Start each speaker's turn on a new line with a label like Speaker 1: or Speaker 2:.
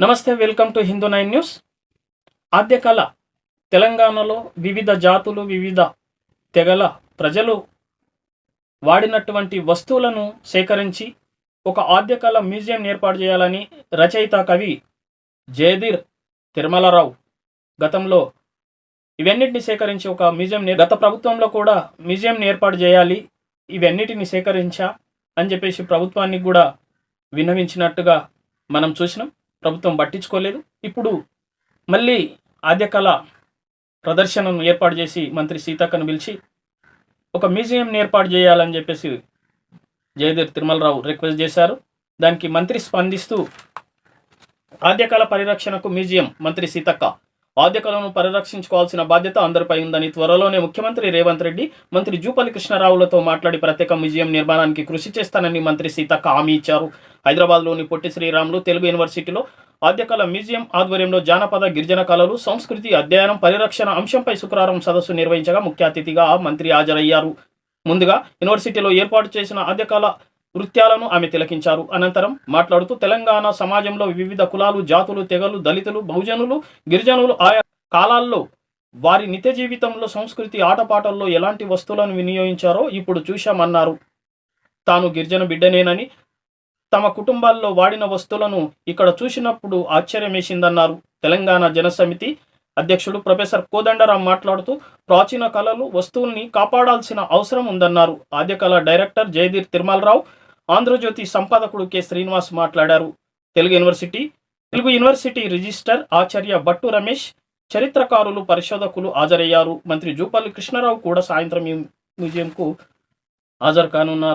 Speaker 1: నమస్తే welcome to Hindu nine news. Adyakala తెలంగాణలో వివిధ జాతులు వివిధ తెగల ప్రజలు వాడినటువంటి వస్తువులను సేకరించి ఒక ఆద్యకాల మ్యూజియం ఏర్పాటు చేయాలని రచయిత కవి జయధీర్ తిరుమలరావు గతంలో ఇవన్నిటిని సేకరించి ఒక మ్యూజియం గత ప్రభుత్వంలో కూడా మ్యూజియం ఏర్పాటు చేయాలి ఇవన్నిటిని సేకరించా అని చెప్పేసి ప్రభుత్వానికి కూడా విన్నవించినట్టుగా మనం చూసినాం. ప్రభుత్వం పట్టించుకోలేదు. ఇప్పుడు మళ్ళీ ఆద్యకళ ప్రదర్శనను ఏర్పాటు చేసి మంత్రి సీతక్కను పిలిచి ఒక మ్యూజియం ఏర్పాటు చేయాలని చెప్పేసి జయదేవ్ తిరుమలరావు రిక్వెస్ట్ చేశారు. దానికి మంత్రి స్పందిస్తూ ఆద్యకళ పరిరక్షణకు మ్యూజియం మంత్రి సీతక్క ఆద్యకళను పరిరక్షించుకోవాల్సిన బాధ్యత అందరిపై ఉందని త్వరలోనే ముఖ్యమంత్రి రేవంత్ రెడ్డి మంత్రి జూపల్లి కృష్ణారావులతో మాట్లాడి ప్రత్యేక మ్యూజియం నిర్మాణానికి కృషి చేస్తానని మంత్రి సీతక్క హామీ ఇచ్చారు. హైదరాబాద్లోని పొట్టి శ్రీరాములు తెలుగు యూనివర్సిటీలో ఆద్యకళ మ్యూజియం ఆధ్వర్యంలో జానపద గిరిజన కళలు సంస్కృతి అధ్యయనం పరిరక్షణ అంశంపై శుక్రవారం సదస్సు నిర్వహించగా ముఖ్య అతిథిగా మంత్రి హాజరయ్యారు. ముందుగా యూనివర్సిటీలో ఏర్పాటు చేసిన ఆద్యకళ నృత్యాలను ఆమె తిలకించారు. అనంతరం మాట్లాడుతూ తెలంగాణ సమాజంలో వివిధ కులాలు జాతులు తెగలు దళితులు బహుజనులు గిరిజనులు ఆయా కాలాల్లో వారి నిత్య జీవితంలో సంస్కృతి ఆటపాటల్లో ఎలాంటి వస్తువులను వినియోగించారో ఇప్పుడు చూశామన్నారు. తాను గిరిజన బిడ్డనేనని తమ కుటుంబాల్లో వాడిన వస్తువులను ఇక్కడ చూసినప్పుడు ఆశ్చర్యమేసిందన్నారు. తెలంగాణ జనసమితి అధ్యక్షుడు ప్రొఫెసర్ కోదండరాం మాట్లాడుతూ ప్రాచీన కళలు వస్తువుల్ని కాపాడాల్సిన అవసరం ఉందన్నారు. ఆద్యకళ డైరెక్టర్ జయధీర్ తిరుమలరావు ఆంధ్రజ్యోతి సంపాదకుడు కె. శ్రీనివాస్ మాట్లాడారు. Telugu university Telugu university register ఆచార్య భట్టు రమేష్ చరిత్రకారులు పరిశోధకులు హాజరయ్యారు. మంత్రి జూపల్లి కృష్ణారావు కూడా సాయంత్రం ఈ మ్యూజియంకు హాజరు కానున్నారు.